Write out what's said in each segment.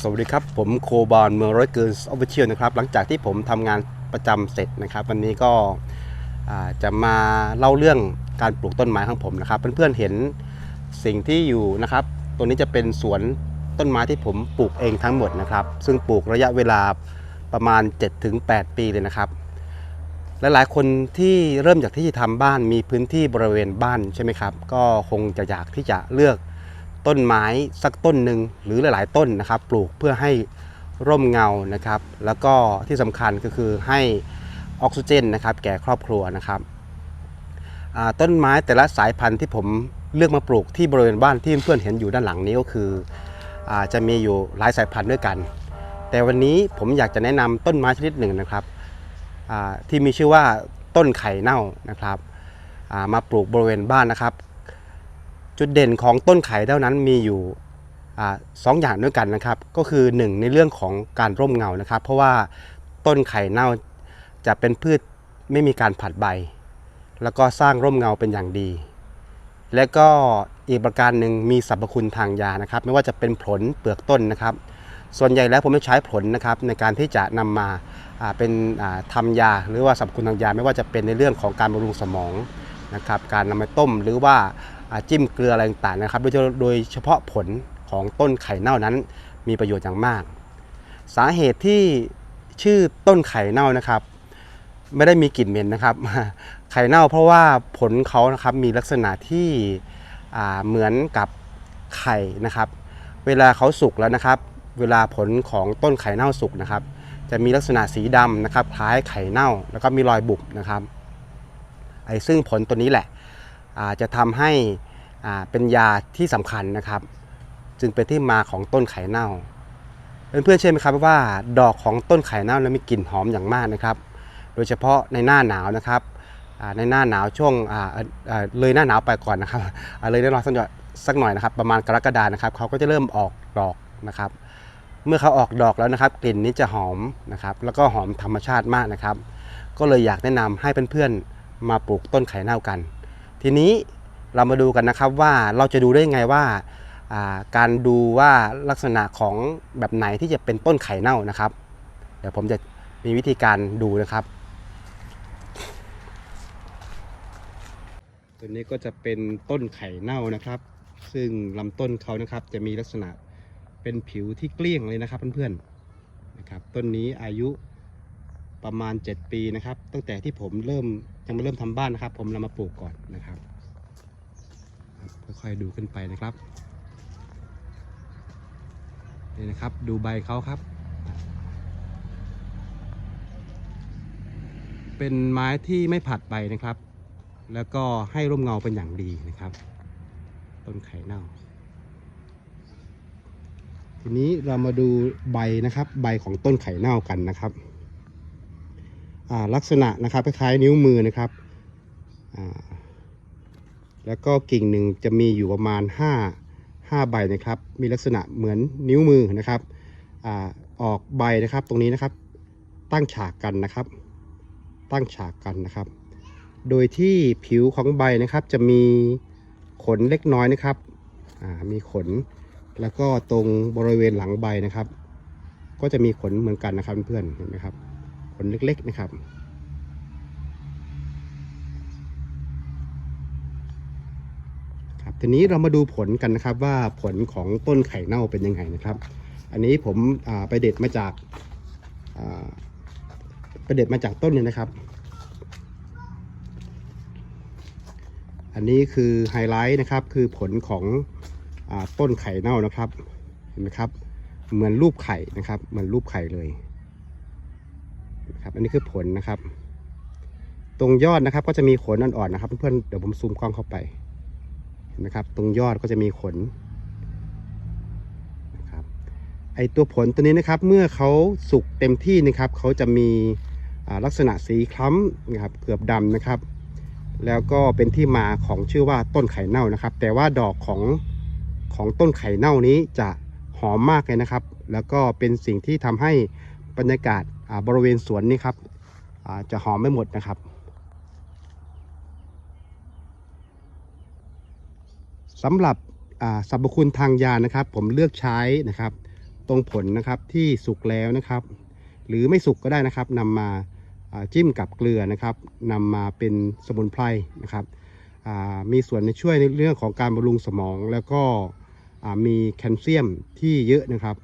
สวัสดีครับ ผมโคบอลเมืองร้อยเกินออฟฟิเชียลนะครับ หลังจากที่ผมทำงานประจำเสร็จนะครับ วันนี้ก็จะมาเล่าเรื่องการปลูกต้นไม้ของผมนะครับ เพื่อนๆเห็นสิ่งที่อยู่นะครับ ตัวนี้จะเป็นสวนต้นไม้ที่ผมปลูกเองทั้งหมดนะครับ ซึ่งปลูกระยะเวลาประมาณ 7-8 ปีเลยนะครับหลายๆคนที่เริ่มจากที่จะทำบ้านมีพื้นที่บริเวณบ้านใช่ไหมครับ ก็คงจะอยากที่จะเลือก ต้นไม้สักต้นหนึ่งหรือหลาย ๆ ต้นนะครับ ปลูกเพื่อให้ร่มเงานะครับ แล้วก็ที่สำคัญก็คือให้ออกซิเจนนะครับ แก่ครอบครัวนะครับต้นไม้แต่ละสายพันธุ์ที่ผมเลือกมาปลูกที่บริเวณบ้านที่เพื่อนๆเห็นอยู่ด้านหลังนี้ก็คืออจะมีอยู่หลายสายพันธุ์ด้วยกัน แต่วันนี้ผมอยากจะแนะนำต้นไม้ชนิดหนึ่งนะครับที่มีชื่อว่าต้นไข่เน่านะครับมาปลูกบริเวณบ้านนะครับ จุดเด่นของต้นไข่เท่านั้นมีอยู่อสองอย่างด้วยกันนะครับ ก็คือ 1 ในเรื่องของการร่มเงานะครับ เพราะว่าต้นไข่เน่าจะเป็นพืชไม่มีการผัดใบ แล้วก็สร้างร่มเงาเป็นอย่างดี และก็อีกประการหนึ่งมีสรรพคุณทางยานะครับ ไม่ว่าจะเป็นผลเปลือกต้นนะครับ ส่วนใหญ่แล้วผมจะใช้ผลนะครับในการที่จะนำมาอ่าเป็นอ่าทำยา หรือว่าสรรพคุณทางยา ไม่ว่าจะเป็นในเรื่องของการบำรุงสมองนะครับ การนำไปต้มหรือว่า จิ้มเกลืออะไรต่างๆนะครับ โดยเฉโดยเฉพาะผลของต้นไข่เน่านั้นมีประโยชน์อย่างมาก สาเหตุที่ชื่อต้นไข่เน่านะครับ ไม่ได้มีกลิ่นเหม็นนะครับ ไข่เน่าเพราะว่าผลเขานะครับมีลักษณะที่เหมือนกับไข่นะครับ เวลาเขาสุกแล้วนะครับ เวลาผลของต้นไข่เน่าสุกนะครับ จะมีลักษณะสีดำนะครับ คล้ายไข่เน่าแล้วก็มีรอยบุบนะครับไอ้ซึ่งผลตัวนี้แหละ จะทำให้เป็นยาที่สำคัญนะครับ จึงเป็นที่มาของต้นไข่เน่าเพื่อนๆเชื่อไหมครับว่าดอกของต้นไข่เน่านั้นมีกลิ่นหอมอย่างมากนะครับ โดยเฉพาะในหน้าหนาวนะครับในหน้าหนาวช่วงเลยหน้าหนาวไปก่อนนะครับเลยได้รอสักหน่อยสักหน่อยนะครับ ประมาณกรกฎานะครับเขาก็จะเริ่มออกดอกนะครับ เมื่อเขาออกดอกแล้วนะครับ กลิ่นนี้จะหอมนะครับ แล้วก็หอมธรรมชาติมากนะครับ ก็เลยอยากแนะนำให้เพื่อนๆมาปลูกต้นไข่เน่ากัน ทีนี้เรามาดูกันนะครับว่าเราจะดูได้ไงว่าอ่าการดูว่าลักษณะของแบบไหนที่จะเป็นต้นไข่เน่านะครับ เดี๋ยวผมจะมีวิธีการดูนะครับ ตัวนี้ก็จะเป็นต้นไข่เน่านะครับ ซึ่งลำต้นเขานะครับจะมีลักษณะเป็นผิวที่เกลี้ยงเลยนะครับเพื่อนๆนะครับต้นนี้อายุประมาณ 7 ปีนะครับ ตั้งแต่ที่ผมเริ่ม ยังไม่เริ่มทำบ้านนะครับ ผมนำมาปลูกก่อนนะครับ ค่อยๆดูขึ้นไปนะครับนี่นะครับ ดูใบเขาครับ เป็นไม้ที่ไม่ผัดใบนะครับ แล้วก็ให้ร่มเงาเป็นอย่างดีนะครับ ต้นไข่เน่า ทีนี้เรามาดูใบนะครับ ใบของต้นไข่เน่ากันนะครับ ลักษณะนะครับคล้ายๆนิ้วมือนะครับแล้วก็กิ่งหนึ่งจะมีอยู่ประมาณ 5 5 ใบนะครับ มีลักษณะเหมือนนิ้วมือนะครับอออกใบนะครับตรงนี้นะครับ ตั้งฉากกันนะครับ ตั้งฉากกันนะครับ โดยที่ผิวของใบนะครับจะมีขนเล็กน้อยนะครับมีขนแล้วก็ตรงบริเวณหลังใบนะครับ ก็จะมีขนเหมือนกันนะครับเพื่อนเห็นไหมครับ ขนเล็กๆนะครับครับทีนี้เรามาดูผลกันนะครับว่าผลของต้นไข่เน่าเป็นยังไงนะครับ อันนี้ผมไปเด็ดมาจากไปเด็ดมาจากต้นเลยนะครับ อันนี้คือไฮไลท์นะครับคือผลของอต้นไข่เน่านะครับเห็นไหมครับเหมือนรูปไข่นะครับ เหมือนรูปไข่เลย ครับ อันนี้คือผลนะครับ ตรงยอดนะครับ ก็จะมีขนอ่อนๆนะครับเพื่อนๆเดี๋ยวผมซูมกล้องเข้าไปนไหมครับ ตรงยอดก็จะมีขนนะครับไอตัวผลตัวนี้นะครับ เมื่อเขาสุกเต็มที่นะครับเขาจะมีลักษณะสีคล้ำนะครับเกือบดำนะครับ แล้วก็เป็นที่มาของชื่อว่าต้นไข่เน่านะครับ แต่ว่าดอกของของต้นไข่เน่านี้จะหอมมากเลยนะครับ แล้วก็เป็นสิ่งที่ทำให้บรรยากาศ บริเวณสวนนี้ครับจะหอมไม่หมดนะครับสำหรับอ่าสรรพคุณทางยานะครับ ผมเลือกใช้นะครับ ตรงผลนะครับที่สุกแล้วนะครับ หรือไม่สุกก็ได้นะครับนำมาจิ้มกับเกลือนะครับนำมาเป็นสมุนไพรนะครับมีส่วนในช่วยในเรื่องของการบำรุงสมอง แล้วก็มีแคลเซียมที่เยอะนะครับ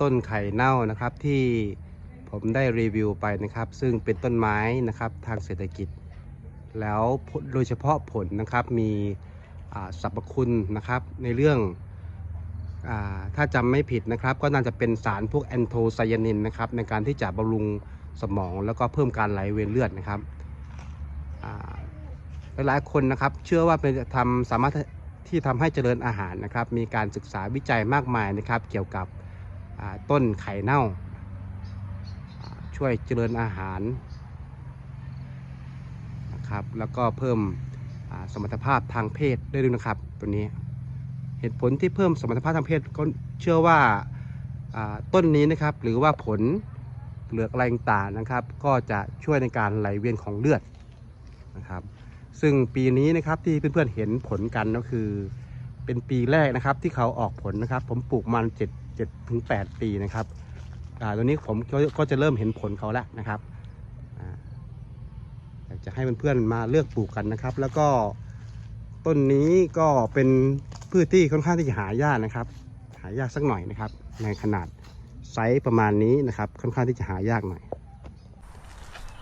ต้นไข่เน่านะครับที่ผมได้รีวิวไปนะครับ ซึ่งเป็นต้นไม้นะครับทางเศรษฐกิจ แล้วโดยเฉพาะผลนะครับมีสรรพคุณนะครับในเรื่องอถ้าจำไม่ผิดนะครับ ก็น่าจะเป็นสารพวกแอนโทไซยานินนะครับในการที่จะบำรุงสมองแล้วก็เพิ่มการไหลเวียนเลือดนะครับหลายๆคนนะครับเชื่อว่าเป็นทำสามารถที่ทำให้เจริญอาหารนะครับ มีการศึกษาวิจัยมากมายนะครับ เกี่ยวกับ ต้นไข่เน่า ช่วยเจริญอาหารนะครับแล้วก็เพิ่มสมรรถภาพทางเพศได้ด้วยนะครับตัวนี้เหตุผลที่เพิ่มสมรรถภาพทางเพศก็เชื่อว่าต้นนี้นะครับหรือว่าผลเปลือกอะไรต่างนะครับ ก็จะช่วยในการไหลเวียนของเลือดนะครับ ซึ่งปีนี้นะครับที่เพื่อนๆเห็นผลกันก็คือ เป็นปีแรกนะครับที่เขาออกผลนะครับ ผมปลูกมันเจ็ด เจ็ดถึงแปดปีนะครับตัวนี้ผมก็ก็จะเริ่มเห็นผลเขาแล้วนะครับอยากจะให้เพื่อนๆมาเลือกปลูกกันนะครับ แล้วก็ต้นนี้ก็เป็นพืชที่ค่อนข้างที่จะหายากนะครับ หายากสักหน่อยนะครับ ในขนาดไซส์ประมาณนี้นะครับ ค่อนข้างที่จะหายากหน่อย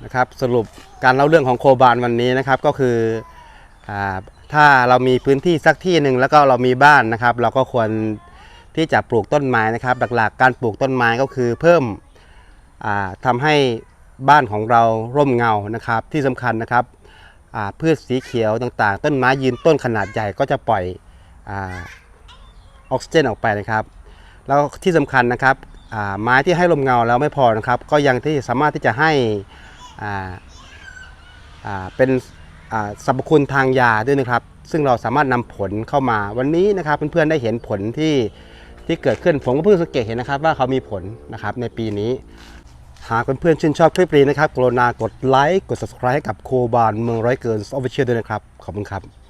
นะครับสรุปการเล่าเรื่องของโคบานวันนี้นะครับก็คืออถ้าเรามีพื้นที่สักที่หนึ่งแล้วก็เรามีบ้านนะครับ เราก็ควร ที่จะปลูกต้นไม้นะครับหลักๆ การปลูกต้นไม้ก็คือเพิ่มอ่าทำให้บ้านของเราร่มเงานะครับ ที่สำคัญนะครับพืชสีเขียวต่างๆ ต้นไม้ยืนต้นขนาดใหญ่ก็จะปล่อยออกซิเจนออกไปนะครับแล้วที่สำคัญนะครับไม้ที่ให้ลมเงาแล้วไม่พอนะครับ ก็ยังที่สามารถที่จะให้เป็นสรรพคุณทางยาด้วยนะครับ ซึ่งเราสามารถนำผลเข้ามาวันนี้นะครับเพื่อนๆได้เห็นผลที่ ที่เกิดขึ้นผมก็เพิ่งสังเกตเห็นนะครับ ว่าเขามีผลนะครับในปีนี้ หากเพื่อนๆชื่นชอบคลิปนี้นะครับกรุณากดไลค์กด subscribe ให้กับโคบานเมืองร้อยเกินออฟฟิเชียลด้วยนะครับ ขอบคุณครับ